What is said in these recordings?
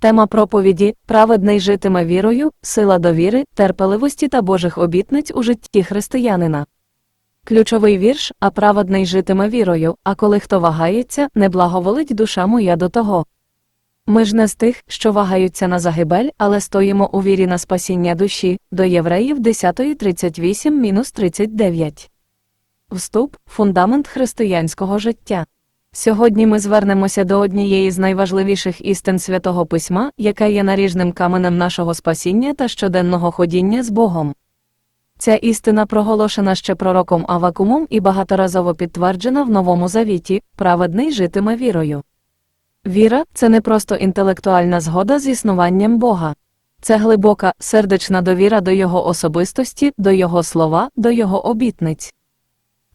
Тема проповіді праведний житиме вірою, сила довіри, терпеливості та Божих обітниць у житті християнина. Ключовий вірш, а праведний житиме вірою, а коли хто вагається, не благоволить душа моя до того. Ми ж не з тих, що вагаються на загибель, але стоїмо у вірі на спасіння душі, до євреїв 10.38-39. Вступ фундамент християнського життя. Сьогодні ми звернемося до однієї з найважливіших істин святого письма, яка є наріжним каменем нашого спасіння та щоденного ходіння з Богом. Ця істина проголошена ще пророком Авакумом і багаторазово підтверджена в Новому Завіті праведний житиме вірою. Віра це не просто інтелектуальна згода з існуванням Бога. Це глибока, сердечна довіра до Його особистості, до Його слова, до Його обітниць.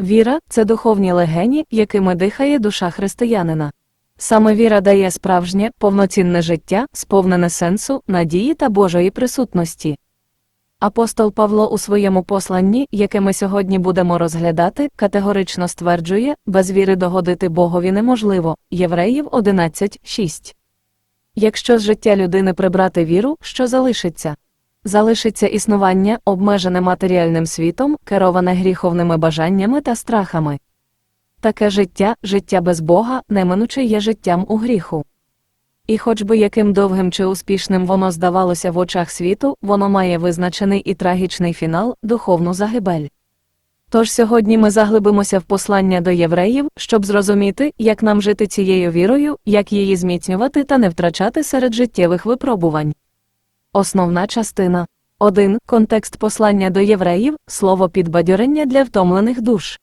Віра це духовні легені, якими дихає душа християнина. Саме віра дає справжнє, повноцінне життя, сповнене сенсу, надії та Божої присутності. Апостол Павло у своєму посланні, яке ми сьогодні будемо розглядати, категорично стверджує, без віри догодити Богові неможливо. Євреїв 11.6. Якщо з життя людини прибрати віру, що залишиться? Залишиться існування, обмежене матеріальним світом, кероване гріховними бажаннями та страхами. Таке життя, життя без Бога, неминуче є життям у гріху. І хоч би яким довгим чи успішним воно здавалося в очах світу, воно має визначений і трагічний фінал духовну загибель. Тож сьогодні ми заглибимося в послання до євреїв, щоб зрозуміти, як нам жити цією вірою, як її зміцнювати та не втрачати серед життєвих випробувань. Основна частина 1. Контекст послання до євреїв слово підбадьорення для втомлених душ.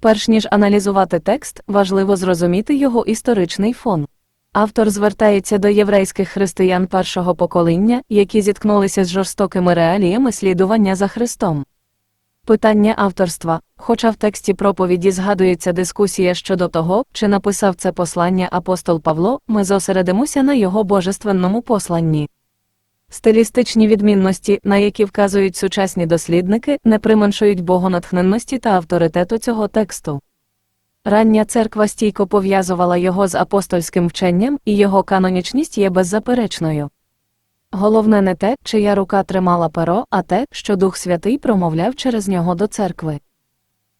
Перш ніж аналізувати текст, важливо зрозуміти його історичний фон. Автор звертається до єврейських християн першого покоління, які зіткнулися з жорстокими реаліями слідування за Христом. Питання авторства. Хоча в тексті проповіді згадується дискусія щодо того, чи написав це послання апостол Павло, ми зосередимося на його божественному посланні. Стилістичні відмінності, на які вказують сучасні дослідники, не применшують богонатхненності та авторитету цього тексту. Рання церква стійко пов'язувала його з апостольським вченням, і його канонічність є беззаперечною. Головне не те, чия рука тримала перо, а те, що Дух Святий промовляв через нього до церкви.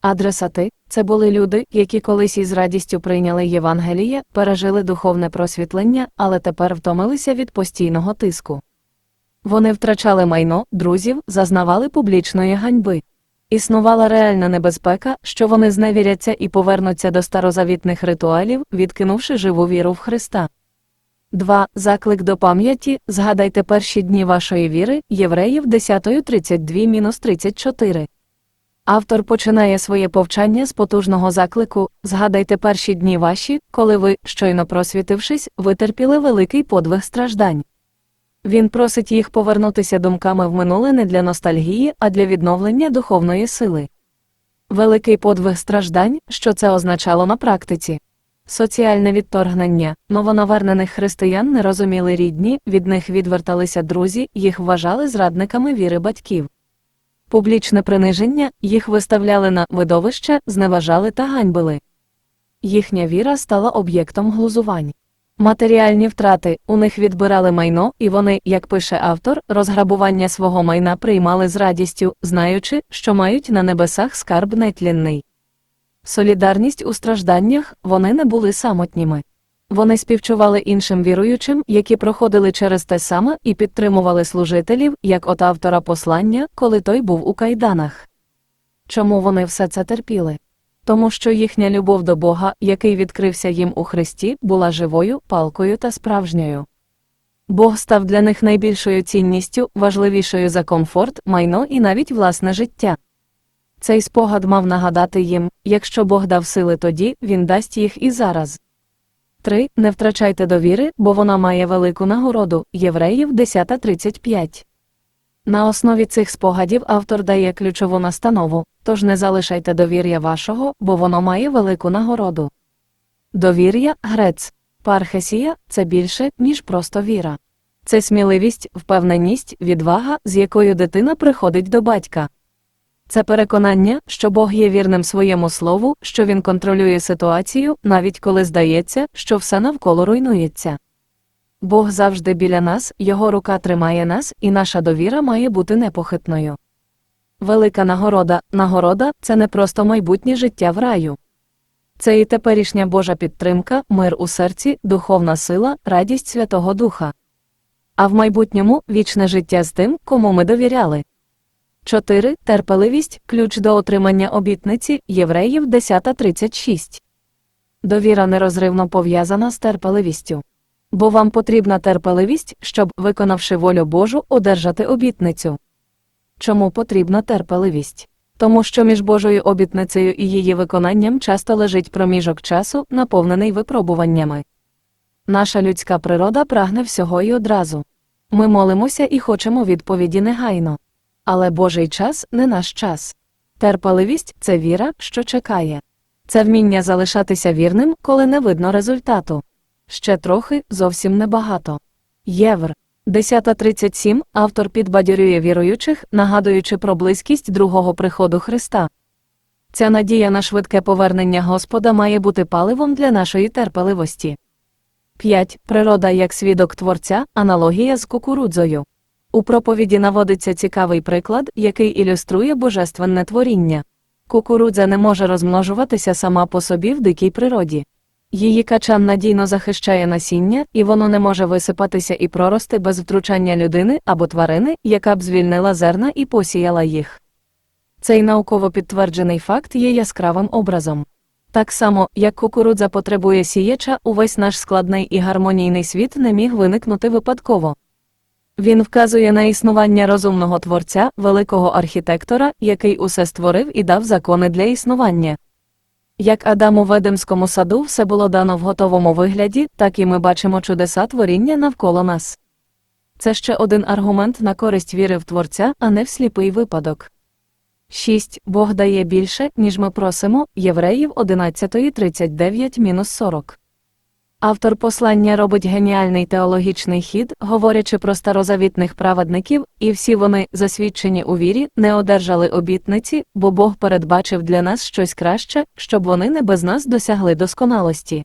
Адресати це були люди, які колись із радістю прийняли Євангеліє, пережили духовне просвітлення, але тепер втомилися від постійного тиску. Вони втрачали майно, друзів, зазнавали публічної ганьби. Існувала реальна небезпека, що вони зневіряться і повернуться до старозавітних ритуалів, відкинувши живу віру в Христа. 2. Заклик до пам'яті згадайте перші дні вашої віри, Євреїв 10.32-34. Автор починає своє повчання з потужного заклику Згадайте перші дні ваші, коли ви, щойно просвітившись, витерпіли великий подвиг страждань. Він просить їх повернутися думками в минуле не для ностальгії, а для відновлення духовної сили. Великий подвиг страждань, що це означало на практиці. Соціальне відторгнення новонавернених християн не розуміли рідні, від них відверталися друзі, їх вважали зрадниками віри батьків. Публічне приниження їх виставляли на видовище, зневажали та ганьбили. Їхня віра стала об'єктом глузувань. Матеріальні втрати у них відбирали майно, і вони, як пише автор, розграбування свого майна приймали з радістю, знаючи, що мають на небесах скарб нетлінний. Солідарність у стражданнях вони не були самотніми. Вони співчували іншим віруючим, які проходили через те саме, і підтримували служителів, як от автора послання, коли той був у кайданах. Чому вони все це терпіли? Тому що їхня любов до Бога, який відкрився їм у Христі, була живою, палкою та справжньою. Бог став для них найбільшою цінністю, важливішою за комфорт, майно і навіть власне життя. Цей спогад мав нагадати їм якщо Бог дав сили тоді, він дасть їх і зараз. 3. Не втрачайте довіри, бо вона має велику нагороду Євреїв 10.35. На основі цих спогадів автор дає ключову настанову тож не залишайте довір'я вашого, бо воно має велику нагороду. Довір'я грец, пархесія це більше, ніж просто віра. Це сміливість, впевненість, відвага, з якою дитина приходить до батька. Це переконання, що Бог є вірним своєму слову, що він контролює ситуацію, навіть коли здається, що все навколо руйнується. Бог завжди біля нас, Його рука тримає нас, і наша довіра має бути непохитною. Велика нагорода, нагорода це не просто майбутнє життя в раю. Це і теперішня Божа підтримка, мир у серці, духовна сила, радість Святого Духа. А в майбутньому вічне життя з тим, кому ми довіряли. 4. Терпеливість ключ до отримання обітниці Євреїв 10.36. Довіра нерозривно пов'язана з терпеливістю. Бо вам потрібна терпеливість, щоб, виконавши волю Божу, одержати обітницю. Чому потрібна терпеливість? Тому що між Божою обітницею і її виконанням часто лежить проміжок часу, наповнений випробуваннями. Наша людська природа прагне всього і одразу. Ми молимося і хочемо відповіді негайно. Але Божий час не наш час. Терпеливість це віра, що чекає. Це вміння залишатися вірним, коли не видно результату. Ще трохи, зовсім небагато. Євр. 10.37 автор підбадьорює віруючих, нагадуючи про близькість другого приходу Христа. Ця надія на швидке повернення Господа має бути паливом для нашої терпеливості. 5. Природа як свідок творця, аналогія з кукурудзою. У проповіді наводиться цікавий приклад, який ілюструє божественне творіння. Кукурудза не може розмножуватися сама по собі в дикій природі. Її качан надійно захищає насіння, і воно не може висипатися і прорости без втручання людини або тварини, яка б звільнила зерна і посіяла їх. Цей науково підтверджений факт є яскравим образом. Так само, як кукурудза потребує сіяча, увесь наш складний і гармонійний світ не міг виникнути випадково. Він вказує на існування розумного творця, великого архітектора, який усе створив і дав закони для існування. Як Адаму в Едемському саду все було дано в готовому вигляді, так і ми бачимо чудеса творіння навколо нас. Це ще один аргумент на користь віри в Творця, а не в сліпий випадок. 6. Бог дає більше, ніж ми просимо, Євреїв 11.39-40. Автор послання робить геніальний теологічний хід, говорячи про старозавітних праведників, і всі вони, засвідчені у вірі, не одержали обітниці, бо Бог передбачив для нас щось краще, щоб вони не без нас досягли досконалості.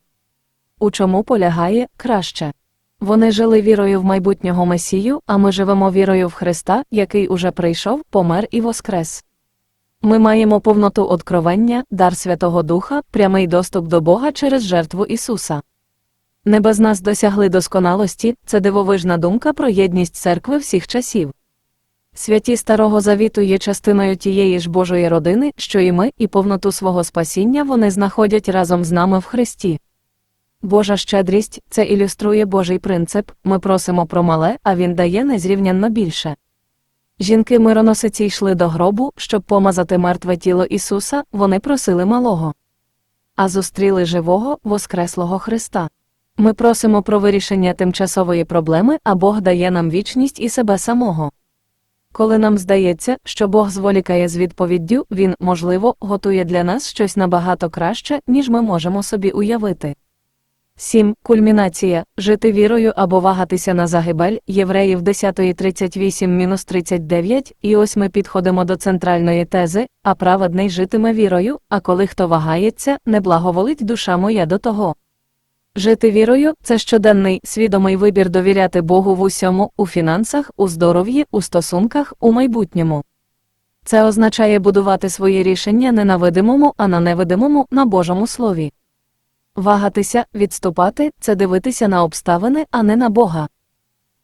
У чому полягає краще? Вони жили вірою в майбутнього Месію, а ми живемо вірою в Христа, який уже прийшов, помер і воскрес. Ми маємо повноту откровення, дар Святого Духа, прямий доступ до Бога через жертву Ісуса. Не без нас досягли досконалості, це дивовижна думка про єдність церкви всіх часів. Святі Старого Завіту є частиною тієї ж Божої родини, що і ми, і повноту свого спасіння вони знаходять разом з нами в Христі. Божа щедрість це ілюструє Божий принцип ми просимо про мале, а Він дає незрівнянно більше. Жінки мироносиці йшли до гробу, щоб помазати мертве тіло Ісуса, вони просили малого. А зустріли живого, воскреслого Христа. Ми просимо про вирішення тимчасової проблеми, а Бог дає нам вічність і себе самого. Коли нам здається, що Бог зволікає з відповіддю, Він, можливо, готує для нас щось набагато краще, ніж ми можемо собі уявити. 7. Кульмінація жити вірою або вагатися на загибель Євреїв 10.38-39, і ось ми підходимо до центральної тези, а праведний житиме вірою, а коли хто вагається, не благоволить душа моя до того. Жити вірою це щоденний свідомий вибір довіряти Богу в усьому, у фінансах, у здоров'ї, у стосунках, у майбутньому. Це означає будувати свої рішення не на видимому, а на невидимому, на Божому слові. Вагатися, відступати це дивитися на обставини, а не на Бога.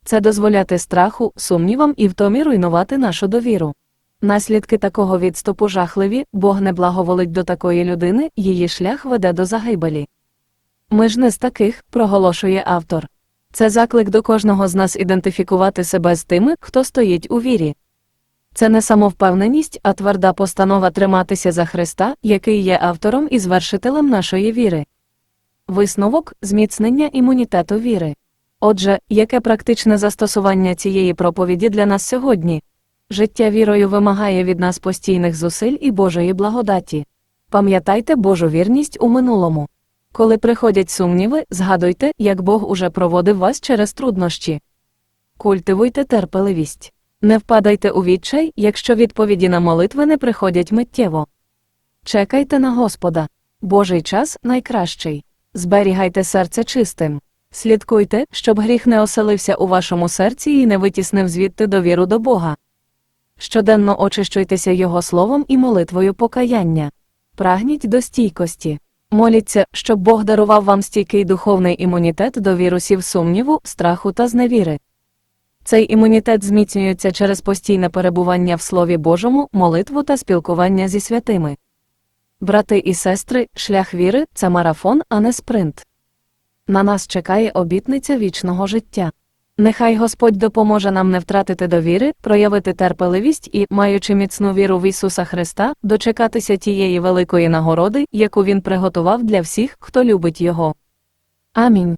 Це дозволяти страху, сумнівам і втомі руйнувати нашу довіру. Наслідки такого відступу жахливі, Бог не благоволить до такої людини, її шлях веде до загибелі. Ми ж не з таких, проголошує автор. Це заклик до кожного з нас ідентифікувати себе з тими, хто стоїть у вірі. Це не самовпевненість, а тверда постанова триматися за Христа, який є автором і звершителем нашої віри. Висновок зміцнення імунітету віри. Отже, яке практичне застосування цієї проповіді для нас сьогодні? Життя вірою вимагає від нас постійних зусиль і Божої благодаті. Пам'ятайте Божу вірність у минулому. Коли приходять сумніви, згадуйте, як Бог уже проводив вас через труднощі. Культивуйте терпеливість. Не впадайте у відчай, якщо відповіді на молитви не приходять миттєво. Чекайте на Господа. Божий час найкращий. Зберігайте серце чистим. Слідкуйте, щоб гріх не оселився у вашому серці і не витіснив звідти довіру до Бога. Щоденно очищуйтеся Його словом і молитвою покаяння. Прагніть до стійкості. Моліться, щоб Бог дарував вам стійкий духовний імунітет до вірусів сумніву, страху та зневіри. Цей імунітет зміцнюється через постійне перебування в Слові Божому, молитву та спілкування зі святими. Брати і сестри, шлях віри це марафон, а не спринт. На нас чекає обітниця вічного життя. Нехай Господь допоможе нам не втратити довіри, проявити терпеливість і, маючи міцну віру в Ісуса Христа, дочекатися тієї великої нагороди, яку Він приготував для всіх, хто любить Його. Амінь.